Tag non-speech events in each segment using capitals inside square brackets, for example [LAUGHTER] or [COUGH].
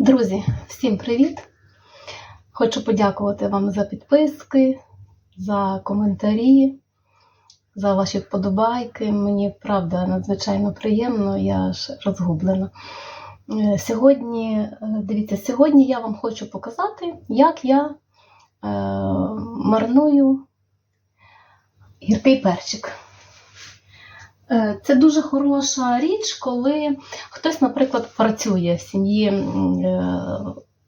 Друзі, всім привіт! Хочу подякувати вам за підписки, за коментарі, за ваші вподобайки. Мені правда надзвичайно приємно, я аж розгублена. Е, Сьогодні, е, дивіться, сьогодні я вам хочу показати, як я е, мариную гіркий перчик. Е, Це дуже хороша річ, коли хтось, наприклад, працює в сім'ї е,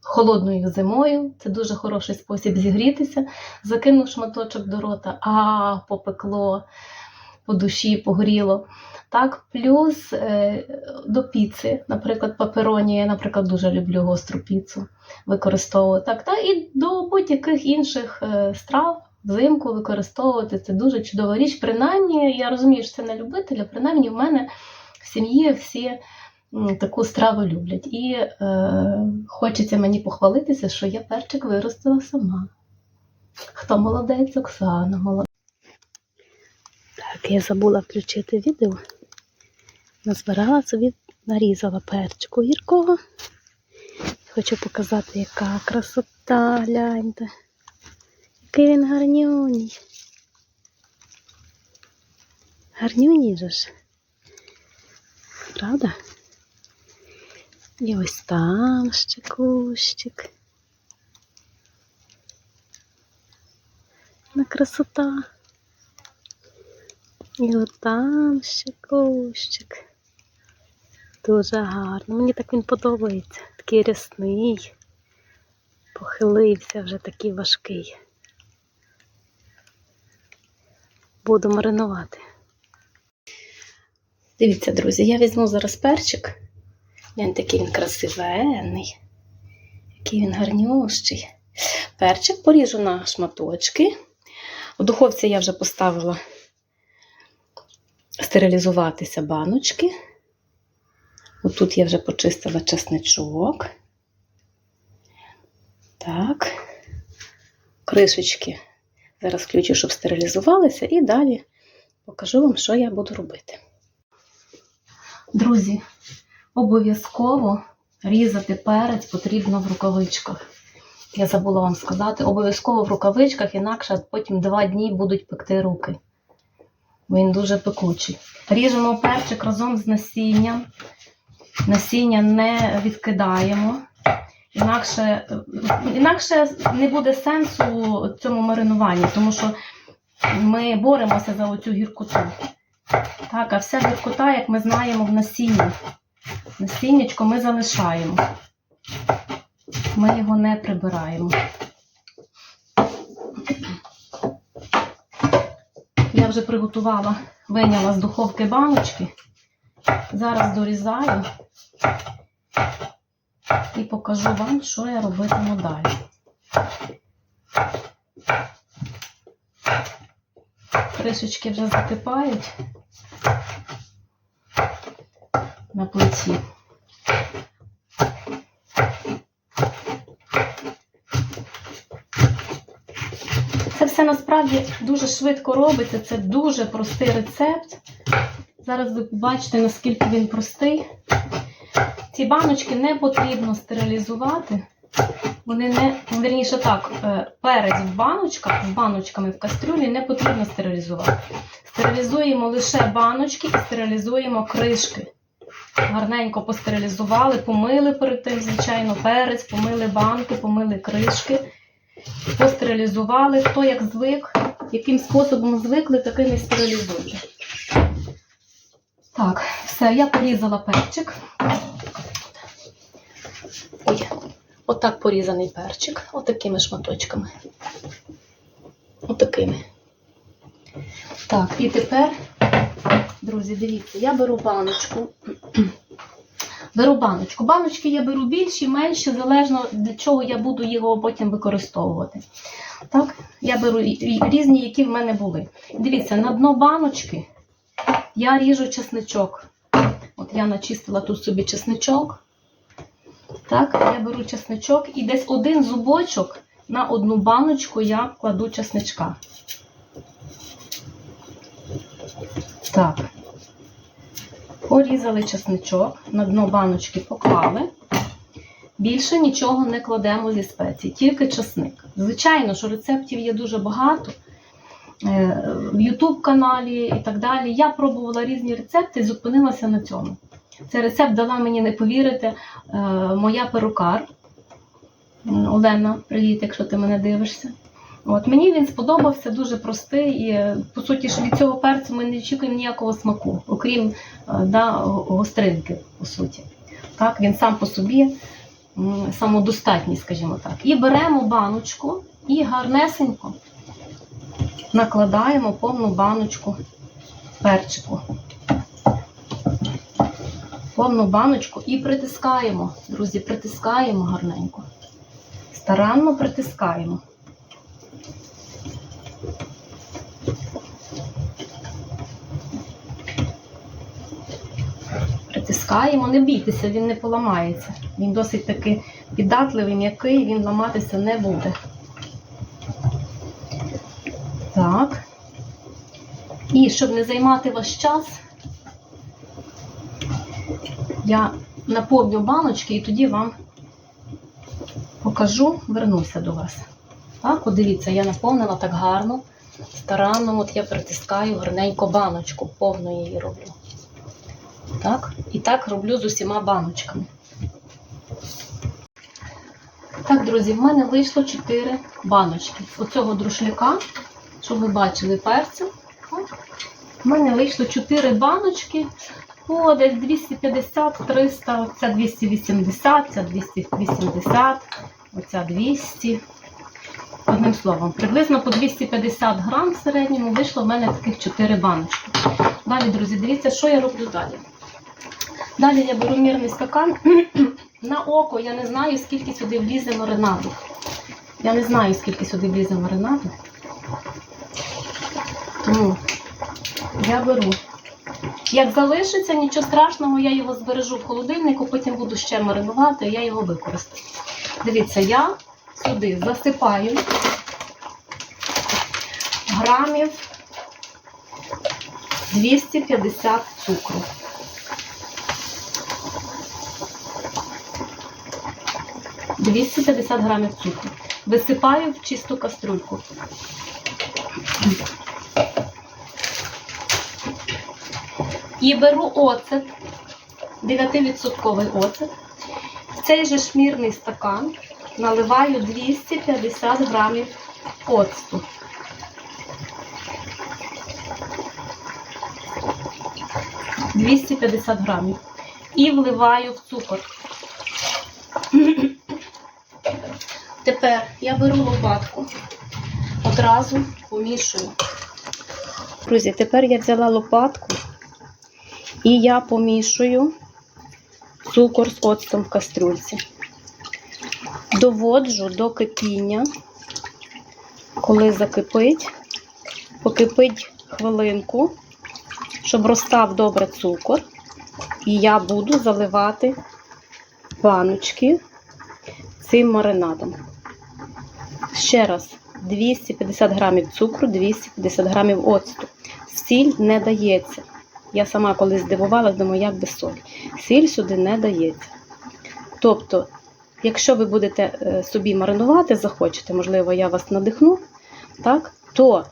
холодною зимою. Це дуже хороший спосіб зігрітися, закинув шматочок до рота, а попекло по душі, погріло. Так, плюс е, до піци, наприклад, папероні, я, наприклад, дуже люблю гостру піцу використовувати. Так, та, і до будь-яких інших страв взимку використовувати це дуже чудова річ. Принаймні, я розумію, що це не любителя, принаймні в мене в сім'ї всі таку страву люблять. І е, хочеться мені похвалитися, що я перчик виростила сама. Хто молодець, Оксана, молодець. Так, я забула включити відео. Назбирала собі, нарізала перчику гіркого. Хочу показати, яка красота, гляньте. Який він гарнюній. Гарнюній же ж. Правда? І ось там ще кущик. На красота. І от там ще кущик. Дуже гарно. Мені так він подобається. Такий рясний. Похилився вже такий важкий. Буду маринувати. Дивіться, друзі, я візьму зараз перчик. Гляньте, який він красивенний, який він гарнющий. Перчик поріжу на шматочки. У духовці я вже поставила стерилізуватися баночки. Отут я вже почистила чесничок. Так. Кришечки Зараз включу, щоб стерилізувалися, і далі покажу вам, що я буду робити. Друзі, обов'язково різати перець потрібно в рукавичках. Я забула вам сказати, обов'язково в рукавичках, інакше потім два дні будуть пекти руки. Він дуже пекучий. Ріжемо перчик разом з насінням. Насіння не відкидаємо. Інакше, інакше не буде сенсу цьому маринуванні, тому що ми боремося за оцю гіркоту. Так, а вся гіркота, як ми знаємо, в насінні. Насіннячко ми залишаємо. Ми його не прибираємо. Я вже приготувала, виняла з духовки баночки. Зараз дорізаю і покажу вам, що я робитиму далі. Кришечки вже закипають на плиті. Це все насправді дуже швидко робиться, це дуже простий рецепт. Зараз ви побачите, наскільки він простий. Ці баночки не потрібно стерилізувати. Вони не, верніше так, е, перець в баночках, з баночками в кастрюлі не потрібно стерилізувати. Стерилізуємо лише баночки і стерилізуємо кришки. Гарненько постерилізували, помили перед тим, звичайно, перець, помили банки, помили кришки, постерилізували. Хто як звик, яким способом звикли, таким і стерилізуйте. Так, все, я порізала перчик. Ой, отак порізаний перчик, отакими шматочками. Отакими. Так, і тепер, друзі, дивіться, я беру баночку. [CLEARS THROAT] Беру баночку. Баночки я беру більші, менші, залежно для чого я буду його потім використовувати. Так, я беру різні, які в мене були. Дивіться, на дно баночки я ріжу чесничок. От я начистила тут собі чесничок. Так, я беру чесничок і десь один зубочок на одну баночку я кладу чесничка. Так. Порізали чесничок, на дно баночки поклали. Більше нічого не кладемо зі спецій, тільки часник. Звичайно, що рецептів є дуже багато е, в YouTube каналі і так далі. Я пробувала різні рецепти і зупинилася на цьому. Цей рецепт дала мені не повірити е, моя перукар Олена. Привіт, якщо ти мене дивишся. От мені він сподобався дуже простий, і е, по суті ж від цього перцю ми не очікуємо ніякого смаку, окрім е, да, гостринки, по суті. Так, він сам по собі самодостатній, скажімо так. І беремо баночку і гарнесенько накладаємо повну баночку перчику. Повну баночку і притискаємо, друзі, притискаємо гарненько. Старанно притискаємо. Притискаємо, не бійтеся, він не поламається. Він досить таки піддатливий, м'який, він ламатися не буде. Так. І щоб не займати ваш час, я наповню баночки і тоді вам покажу, вернуся до вас. Так, от дивіться, я наповнила так гарно, старанно, от я притискаю гарненько баночку, повну її роблю. Так, і так роблю з усіма баночками. Так, друзі, в мене вийшло 4 баночки. Оцього друшляка, щоб ви бачили перцю. В мене вийшло 4 баночки. О, десь 250-300, оця 280, ця 280, оця 200. Одним словом, приблизно по 250 грам в середньому вийшло в мене таких 4 баночки. Далі, друзі, дивіться, що я роблю далі. Далі я беру мірний стакан. [CLEARS THROAT] На око я не знаю, скільки сюди влізе маринаду. Я не знаю, скільки сюди влізе маринаду. Тому я беру. Як залишиться, нічого страшного, я його збережу в холодильнику, потім буду ще маринувати, я його використаю. Дивіться, я сюди засипаю грамів 250 цукру. – 250 грамів цукру. Висипаю в чисту каструльку. І беру оцет, 9% оцет. В цей же шмірний стакан наливаю 250 грамів оцту. «250 грамів. І вливаю в цукор. Тепер я беру лопатку, одразу помішую. Друзі, тепер я взяла лопатку і я помішую цукор з оцтом в кастрюльці. Доводжу до кипіння, коли закипить, покипить хвилинку, щоб розстав добре цукор. І я буду заливати баночки цим маринадом. Ще раз, 250 грамів цукру, 250 грамів оцту. Сіль не дається. Я сама колись здивувалась, думаю, як без солі. Сіль сюди не дається. Тобто, якщо ви будете е, собі маринувати, захочете, можливо, я вас надихну, так, то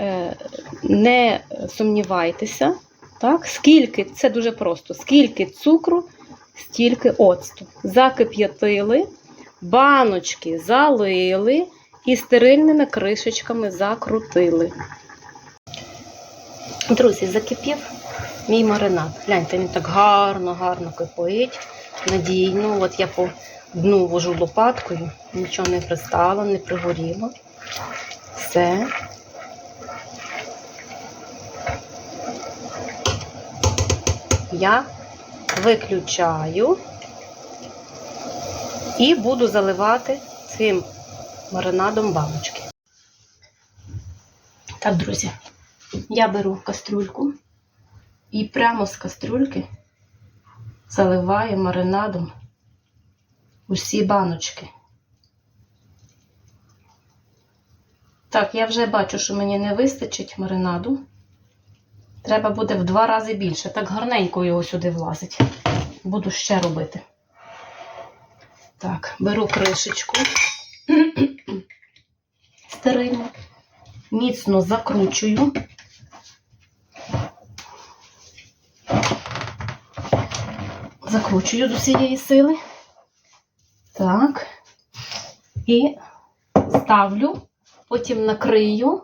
е, не сумнівайтеся, так, скільки, це дуже просто, скільки цукру, стільки оцту. Закип'ятили, баночки залили і стерильними кришечками закрутили. Друзі, закипів мій маринад. Гляньте, він так гарно, гарно кипить, надійно. От я по дну вожу лопаткою, нічого не пристало, не пригоріло. Все. Я виключаю і буду заливати цим маринадом баночки. Так, друзі, я беру кастрюльку і прямо з кастрюльки заливаю маринадом усі баночки. Так, я вже бачу, що мені не вистачить маринаду. Треба буде в два рази більше. Так гарненько його сюди влазить. Буду ще робити. Так, беру кришечку [CLEARS THROAT] стерильну, міцно закручую. Закручую з усієї сили. Так. І ставлю, потім накрию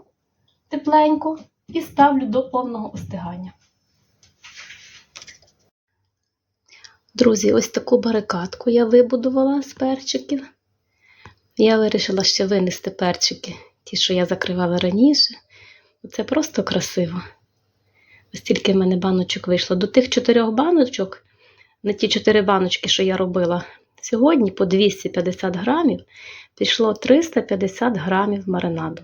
тепленько і ставлю до повного остигання. Друзі, ось таку барикадку я вибудувала з перчиків. Я вирішила ще винести перчики, ті, що я закривала раніше. Це просто красиво. Ось тільки в мене баночок вийшло. До тих чотирьох баночок, на ті чотири баночки, що я робила сьогодні, по 250 грамів, пішло 350 грамів маринаду.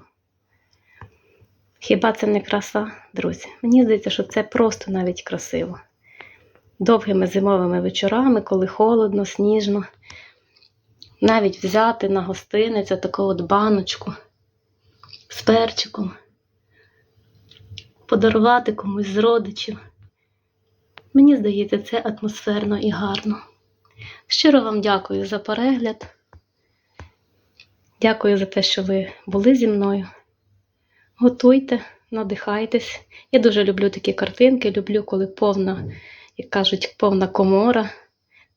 Хіба це не краса, друзі? Мені здається, що це просто навіть красиво. Довгими зимовими вечорами, коли холодно, сніжно, навіть взяти на гостиницю таку от баночку з перчиком, подарувати комусь з родичів. Мені здається, це атмосферно і гарно. Щиро вам дякую за перегляд. Дякую за те, що ви були зі мною. Готуйте, надихайтесь. Я дуже люблю такі картинки, люблю, коли повна, як кажуть, повна комора,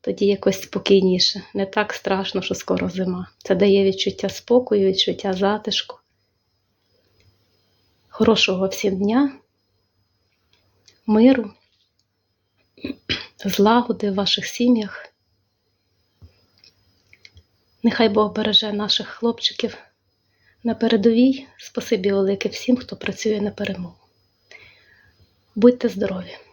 тоді якось спокійніше. Не так страшно, що скоро зима. Це дає відчуття спокою, відчуття затишку. Хорошого всім дня, миру, злагоди в ваших сім'ях. Нехай Бог береже наших хлопчиків на передовій. Спасибі велике всім, хто працює на перемогу. Будьте здорові!